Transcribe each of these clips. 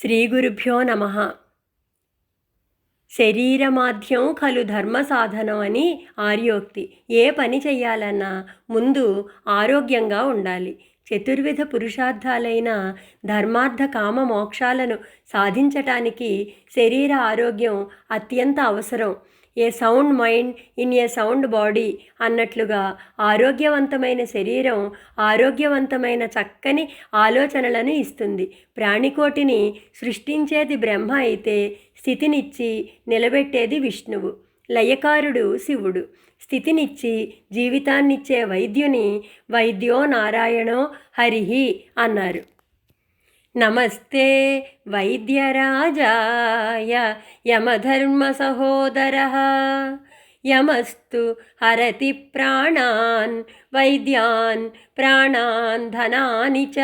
శ్రీగురుభ్యో నమ. శరీరమాధ్యం కలు ధర్మ సాధనం అని ఆర్యోక్తి. ఏ పని చెయ్యాలన్నా ముందు ఆరోగ్యంగా ఉండాలి. చతుర్విధ పురుషార్థాలైన ధర్మార్థ కామ మోక్షాలను సాధించటానికి శరీర ఆరోగ్యం అత్యంత అవసరం. A sound mind in a sound body అన్నట్లుగా ఆరోగ్యవంతమైన శరీరం ఆరోగ్యవంతమైన చక్కని ఆలోచనలను ఇస్తుంది. ప్రాణికోటిని సృష్టించేది బ్రహ్మ అయితే స్థితినిచ్చి నిలబెట్టేది విష్ణువు లయకారుడు శివుడు. స్థితినిచ్చి జీవితాన్నిచ్చే వైద్యుని వైద్యో నారాయణో హరిహి అన్నారు. नमस्ते वैद्यराजाय यमधर्मसहोदरः। यमस्तु हरति प्राणान् वैद्यान् प्राणान् धनानि च।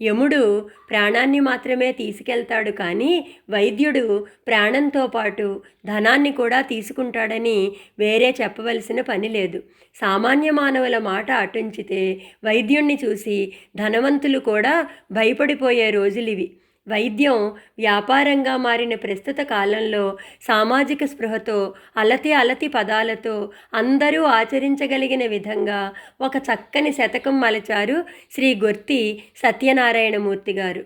యముడు ప్రాణాన్ని మాత్రమే తీసుకెళ్తాడు కానీ వైద్యుడు ప్రాణంతో పాటు ధనాన్ని కూడా తీసుకుంటాడని వేరే చెప్పవలసిన పని లేదు. సామాన్య మానవుల మాట అటుంచితే వైద్యుణ్ణి చూసి ధనవంతులు కూడా భయపడిపోయే రోజులివి. వైద్యం వ్యాపారంగా మారిన ప్రస్తుత కాలంలో సామాజిక స్పృహతో అలతి అలతి పదాలతో అందరూ ఆచరించగలిగిన విధంగా ఒక చక్కని శతకం మలచారు శ్రీ గొర్తి సత్యనారాయణమూర్తి గారు.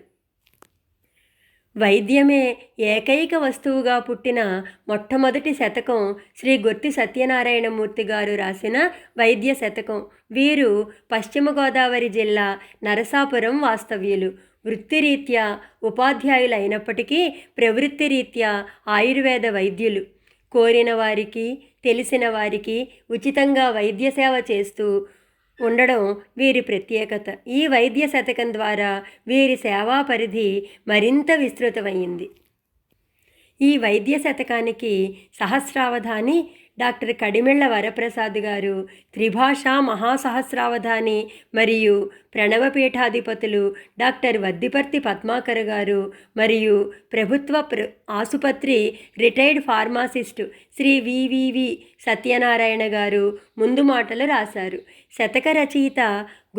వైద్యమే ఏకైక వస్తువుగా పుట్టిన మొట్టమొదటి శతకం శ్రీ గొర్తి సత్యనారాయణమూర్తి గారు రాసిన వైద్య శతకం. వీరు పశ్చిమ గోదావరి జిల్లా నరసాపురం వాస్తవ్యులు. వృత్తిరీత్యా ఉపాధ్యాయులు అయినప్పటికీ ప్రవృత్తి రీత్యా ఆయుర్వేద వైద్యులు. కోరిన వారికి తెలిసిన వారికి ఉచితంగా వైద్య సేవ చేస్తూ ఉండడం వీరి ప్రత్యేకత. ఈ వైద్య శతకం ద్వారా వీరి సేవా పరిధి మరింత విస్తృతమైంది. ఈ వైద్య శతకానికి సహస్రావధాని డాక్టర్ కడిమెళ్ళ వరప్రసాద్ గారు త్రిభాషా మహాసహస్రావధాని మరియు ప్రణవపీఠాధిపతులు డాక్టర్ వద్దిపర్తి పద్మాకర్ గారు మరియు ప్రభుత్వ ప్ర ఆసుపత్రి retired pharmacist Shri VVV Satyanarayana గారు ముందు మాటలు రాశారు. శతక రచయిత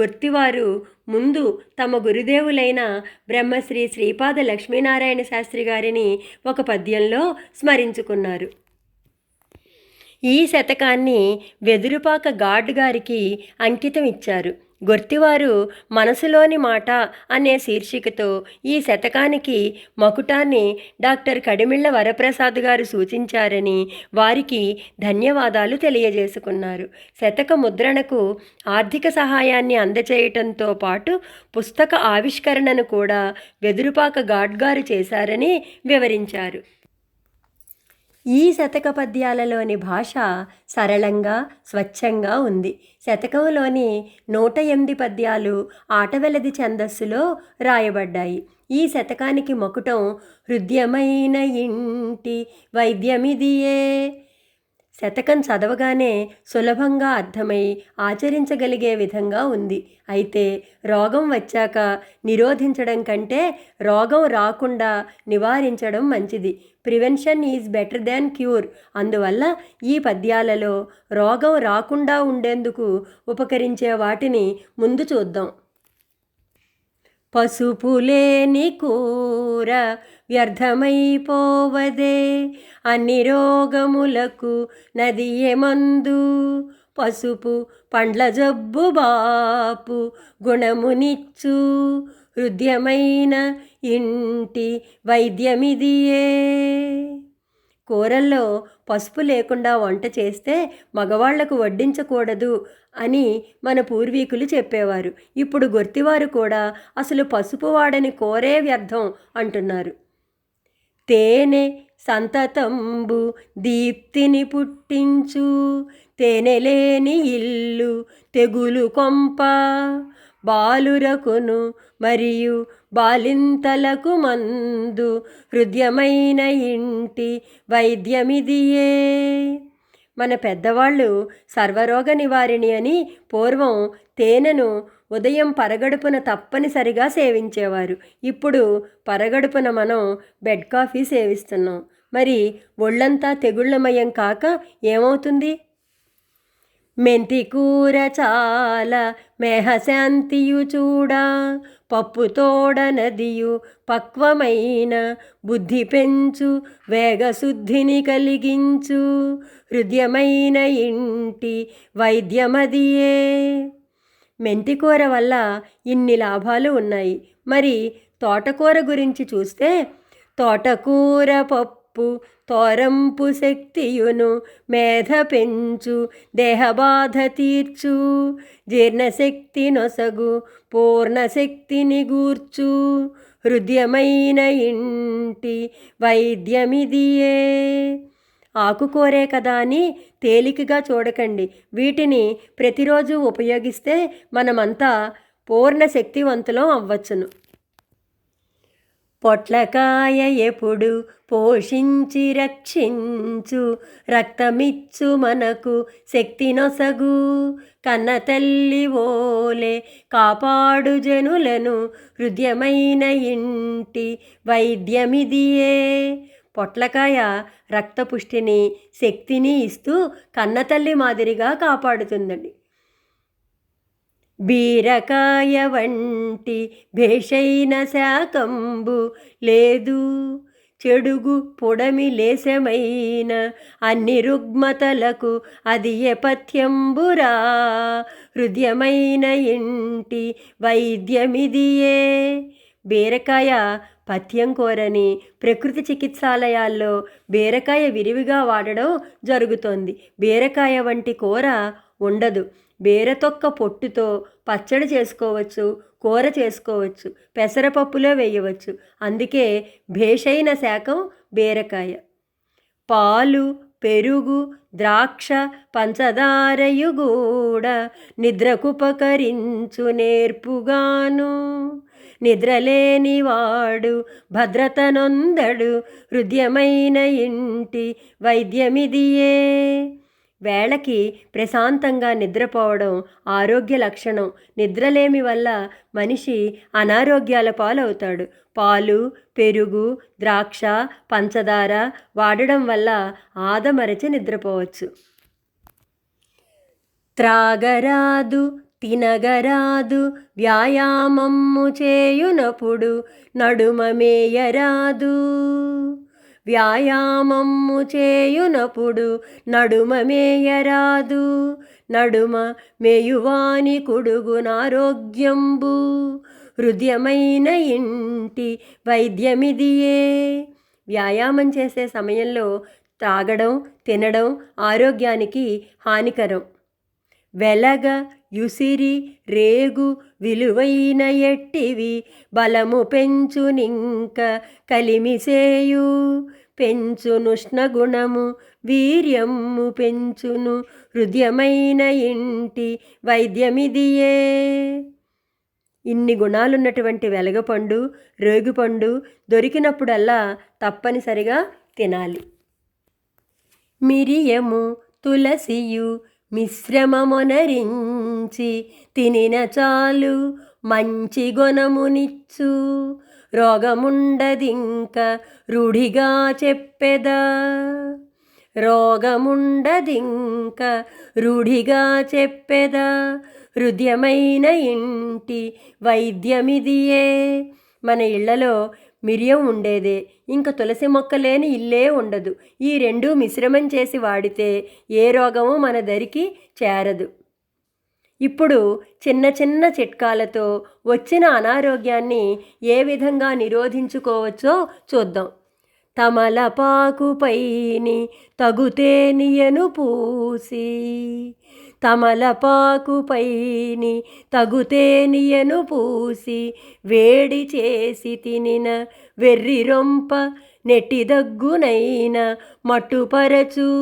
గుర్తివారు ముందు తమ గురుదేవులైన బ్రహ్మశ్రీ శ్రీపాద లక్ష్మీనారాయణ శాస్త్రి గారిని ఒక పద్యంలో స్మరించుకున్నారు. ఈ శతకాన్ని వెదురుపాక గాడ్ గారికి అంకితం ఇచ్చారు. గొర్తివారు మనసులోని మాట అనే శీర్షికతో ఈ శతకానికి మకుటాన్ని డాక్టర్ కడిమిళ్ళ వరప్రసాద్ గారు సూచించారని వారికి ధన్యవాదాలు తెలియజేసుకున్నారు. శతక ముద్రణకు ఆర్థిక సహాయాన్ని అందచేయటంతో పాటు పుస్తక ఆవిష్కరణను కూడా వెదురుపాక గాడ్ గారు చేశారని వివరించారు. ఈ శతక పద్యాలలోని భాష సరళంగా స్వచ్ఛంగా ఉంది. శతకంలోని నూట ఎనిమిది పద్యాలు ఆటవెలది ఛందస్సులో రాయబడ్డాయి. ఈ శతకానికి మకుటం హృదయమైన ఇంటి వైద్యమిదియే. శతకం చదవగానే సులభంగా అర్థమై ఆచరించగలిగే విధంగా ఉంది. అయితే రోగం వచ్చాక నిరోధించడం కంటే రోగం రాకుండా నివారించడం మంచిది. Prevention is better than cure. అందువల్ల ఈ పద్యాలలో రోగం రాకుండా ఉండేందుకు ఉపకరించే వాటిని ముందు చూద్దాం. పసుపులేని కూర వ్యర్థమైపోవదే. అన్ని రోగములకు నది మందు? పసుపు పండ్ల జబ్బు బాపు గుణమునిచ్చు. హృదయమైన ఇంటి వైద్యమిదియే. కూరల్లో పసుపు లేకుండా వంట చేస్తే మగవాళ్ళకు వడ్డించకూడదు అని మన పూర్వీకులు చెప్పేవారు. ఇప్పుడు గుర్తివారు కూడా అసలు పసుపు వాడని కోరే వ్యర్థం అంటున్నారు. తేనె సంతతంబు దీప్తిని పుట్టించు తేనె లేని ఇల్లు తెగులు కొంప బాలురకును మరియు బాలింతలకు మందు హృదయమైన ఇంటి వైద్యమిదియే. మన పెద్దవాళ్ళు సర్వరోగ నివారిణి అని పూర్వం తేనెను ఉదయం పరగడుపున తప్పనిసరిగా సేవించేవారు. ఇప్పుడు పరగడుపున మనం బెడ్ కాఫీ సేవిస్తున్నాం. మరి ఒళ్ళంతా తెగుళ్ళమయం కాక ఏమవుతుంది? మెంతి కూర చాలా మేహశాంతియు చూడా. పప్పు తోడ నదియు పక్వమైన బుద్ధి పెంచు వేగశుద్ధిని కలిగించు. హృదయమైన ఇంటి వైద్యమదియే. మెంతికూర వల్ల ఇన్ని లాభాలు ఉన్నాయి. మరి తోటకూర గురించి చూస్తే తోటకూర పప్పు తోరంపు శక్తియును మేధ పెంచు దేహబాధ తీర్చు. జీర్ణశక్తి నొసగు పూర్ణశక్తిని గూర్చు. హృదయమైన ఇంటి వైద్యమిదియే. ఆకుకూరే కదా అని తేలికగా చూడకండి. వీటిని ప్రతిరోజు ఉపయోగిస్తే మనమంతా పూర్ణ శక్తివంతులం అవ్వచ్చును. పొట్లకాయ ఎప్పుడు పోషించి రక్షించు? రక్తమిచ్చు మనకు శక్తి నొసగు. కన్న తల్లి ఓలే కాపాడు జనులను. హృదయమైన ఇంటి వైద్యమిదియే. పొట్లకాయ రక్తపుష్టిని శక్తిని ఇస్తూ కన్నతల్లి మాదిరిగా కాపాడుతుందండి. బీరకాయ వంటి భేషైన శాకంబు లేదు. చెడుగు పొడమి లేశమైన అన్ని రుగ్మతలకు అది ఎపథ్యంబురా. హృదయమైన ఇంటి వైద్యమిదియే. బీరకాయ పథ్యం కోరని ప్రకృతి చికిత్సాలయాల్లో బీరకాయ విరివిగా వాడడం జరుగుతోంది. బీరకాయ వంటి కూర ఉండదు. బీరతొక్క పొట్టుతో పచ్చడి చేసుకోవచ్చు కూర చేసుకోవచ్చు పెసరపప్పులో వేయవచ్చు. అందుకే భేషైన శాఖం బీరకాయ. పాలు పెరుగు ద్రాక్ష పంచదారయు కూడా నిద్రకుపకరించు నేర్పుగాను. నిద్రలేనివాడు భద్రతనొందడు హృదయమైన ఇంటి వైద్యమిదియే. వేళకి ప్రశాంతంగా నిద్రపోవడం ఆరోగ్య లక్షణం. నిద్రలేమి వల్ల మనిషి అనారోగ్యాల పాలవుతాడు. పాలు పెరుగు ద్రాక్ష పంచదార వాడడం వల్ల ఆదమరచి నిద్రపోవచ్చు. త్రాగరాదు తినగరాదు వ్యాయామము చేయునప్పుడు నడుమ మేయరాదు. వ్యాయామము చేయునప్పుడు నడుమ మేయరాదు నడుమ మేయువాని కొడుగునారోగ్యంబు. హృదయమైన ఇంటి వైద్యమిదియే. వ్యాయామం చేసే సమయంలో తాగడం తినడం ఆరోగ్యానికి హానికరం. వెలగ యుసిరి రేగు విలువైన ఎట్టివి బలము పెంచునింక కలిమిసేయు. పెంచునుష్ణగుణము వీర్యము పెంచును హృదయమైన ఇంటి వైద్యమిదియే. ఇన్ని గుణాలున్నటువంటి వెలగపండు రేగుపండు దొరికినప్పుడల్లా తప్పనిసరిగా తినాలి. మిరియము తులసియు మిశ్రమమొనరించి తినిన చాలు మంచి గుణమునిచ్చు. రోగముండదింక రూఢిగా చెప్పెదా. రోగముండదింక రూఢిగా చెప్పెదా. హృదయమైన ఇంటి వైద్యమిదియే. మన ఇళ్ళలో మిరియం ఉండేదే. ఇంక తులసి మొక్క లేని ఇల్లే ఉండదు. ఈ రెండు మిశ్రమం చేసి వాడితే ఏ రోగము మన దరికి చేరదు. ఇప్పుడు చిన్న చిన్న చిట్కాలతో వచ్చిన అనారోగ్యాన్ని ఏ విధంగా నిరోధించుకోవచ్చో చూద్దాం. తమలపాకుపైని తగుతేనియను పూసి తమలపాకుపైని తగుతేనియను పూసి వేడి చేసి తినిన వెర్రి రొంప నెట్టి దగ్గునైన మట్టుపరచు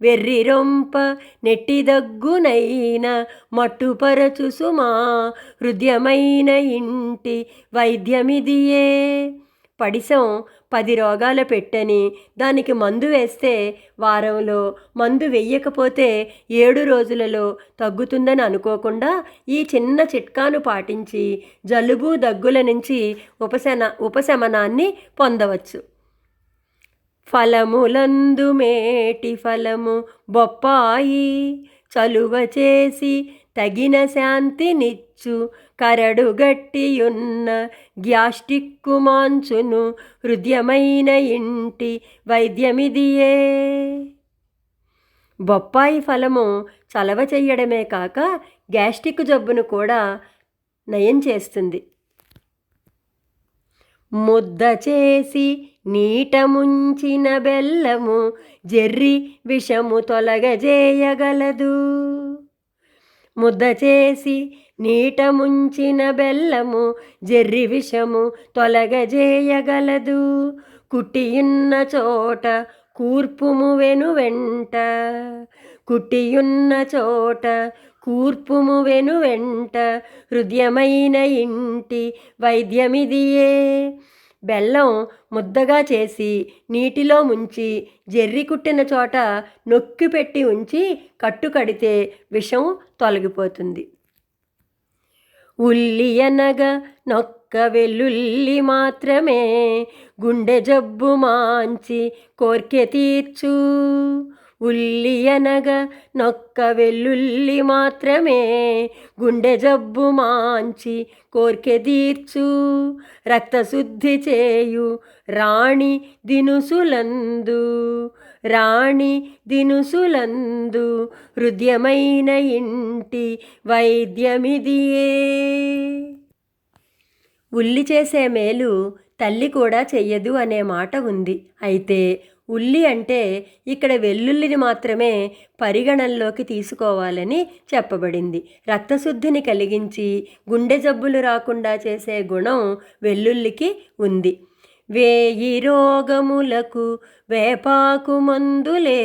వెర్రి రొంప నెట్టి దగ్గునైన మట్టుపరచు సుమా హృదయమైన ఇంటి వైద్యమిదియే. పడిసం పది రోగాల పెట్టని దానికి మందు వేస్తే వారంలో మందు వెయ్యకపోతే ఏడు రోజులలో తగ్గుతుందని అనుకోకుండా ఈ చిన్న చిట్కాను పాటించి జలుబు దగ్గుల నుంచి ఉపశన ఉపశమనాన్ని పొందవచ్చు. ఫలములందు మేటి ఫలము బొప్పాయి చలువ చేసి తగిన శాంతినిచ్చు. కరడు గట్టియున్న గ్యాస్టిక్కు మాంచును హృదయమైన ఇంటి వైద్యమిదియే. బొప్పాయి ఫలము చలవ చెయ్యడమే కాక గ్యాస్ట్రిక్ జబ్బును కూడా నయం చేస్తుంది. ముద్ద చేసి నీట ముంచిన బెల్లము జెర్రి విషము తొలగజేయగలదు. ముద్ద చేసి నీట ముంచిన బెల్లము జెర్రి విషము తొలగజేయగలదు. కుట్టియున్న చోట కూర్పుము వెను వెంట. కుట్టియున్న చోట కూర్పుము వెను వెంట. హృదయమైన ఇంటి వైద్యమిదియే. బెల్లం ముద్దగా చేసి నీటిలో ముంచి జెర్రి కుట్టిన చోట నొక్కి పెట్టి ఉంచి కట్టు కడితే విషం తొలగిపోతుంది. ఉల్లియనగ నొక్క వెల్లుల్లి మాత్రమే గుండె జబ్బు మాంచి కోర్కె తీర్చు. ఉల్లి అనగా నొక్క వెల్లుల్లి మాత్రమే గుండె జబ్బు మాంచి కోర్కె తీర్చు. రక్తశుద్ధి చేయు రాణి దినుసులందు రాణి దినుసులందు హృదయమైన ఇంటి వైద్యమిదియే. ఉల్లి చేసే మేలు తల్లి కూడా చెయ్యదు అనే మాట ఉంది. అయితే ఉల్లి అంటే ఇక్కడ వెల్లుల్లిని మాత్రమే పరిగణనలోకి తీసుకోవాలని చెప్పబడింది. రక్తశుద్ధిని కలిగించి గుండె జబ్బులు రాకుండా చేసే గుణం వెల్లుల్లికి ఉంది. వేయి రోగములకు వేపాకు మందులే.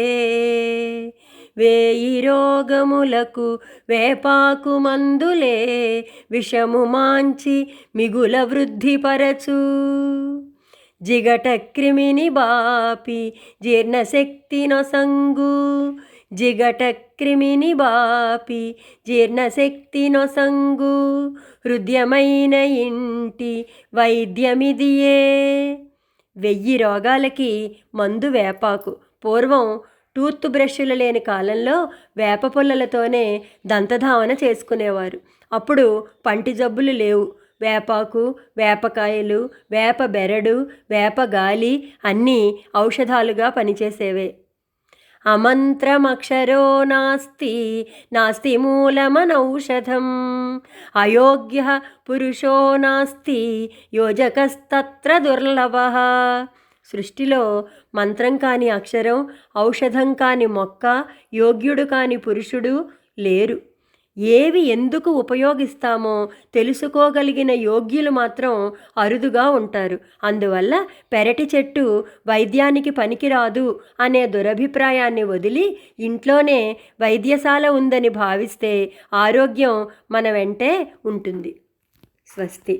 వేయి రోగములకు వేపాకు మందులే. విషము మాంచి మిగుల వృద్ధిపరచు. జిగట క్రిమిని బాపి జీర్ణశక్తి నొసంగు. జిగట క్రిమిని బాపి జీర్ణశక్తి నొసంగు. హృదయమైన ఇంటి వైద్యమిదియే. వెయ్యి రోగాలకి మందు వేపాకు. పూర్వం టూత్ బ్రష్లు లేని కాలంలో వేప పుల్లలతోనే దంతధావన చేసుకునేవారు. అప్పుడు పంటి జబ్బులు లేవు. వేపాకు వేపకాయలు వేప బెరడు వేప గాలి అన్నీ ఔషధాలుగా పనిచేసేవే. అమంత్రమక్షరో నాస్తి నాస్తి మూలమనౌషధం. అయోగ్య పురుషో నాస్తి యోజకస్తత్ర దుర్లభ. సృష్టిలో మంత్రం కాని అక్షరం ఔషధం కాని మొక్క యోగ్యుడు కాని పురుషుడు లేరు. ఏవి ఎందుకు ఉపయోగిస్తామో తెలుసుకోగలిగిన యోగ్యులు మాత్రం అరుదుగా ఉంటారు. అందువల్ల పెరటి చెట్టు వైద్యానికి పనికిరాదు అనే దురభిప్రాయాన్ని వదిలి ఇంట్లోనే వైద్యశాల ఉందని భావిస్తే ఆరోగ్యం మన వెంటే ఉంటుంది. స్వస్తి.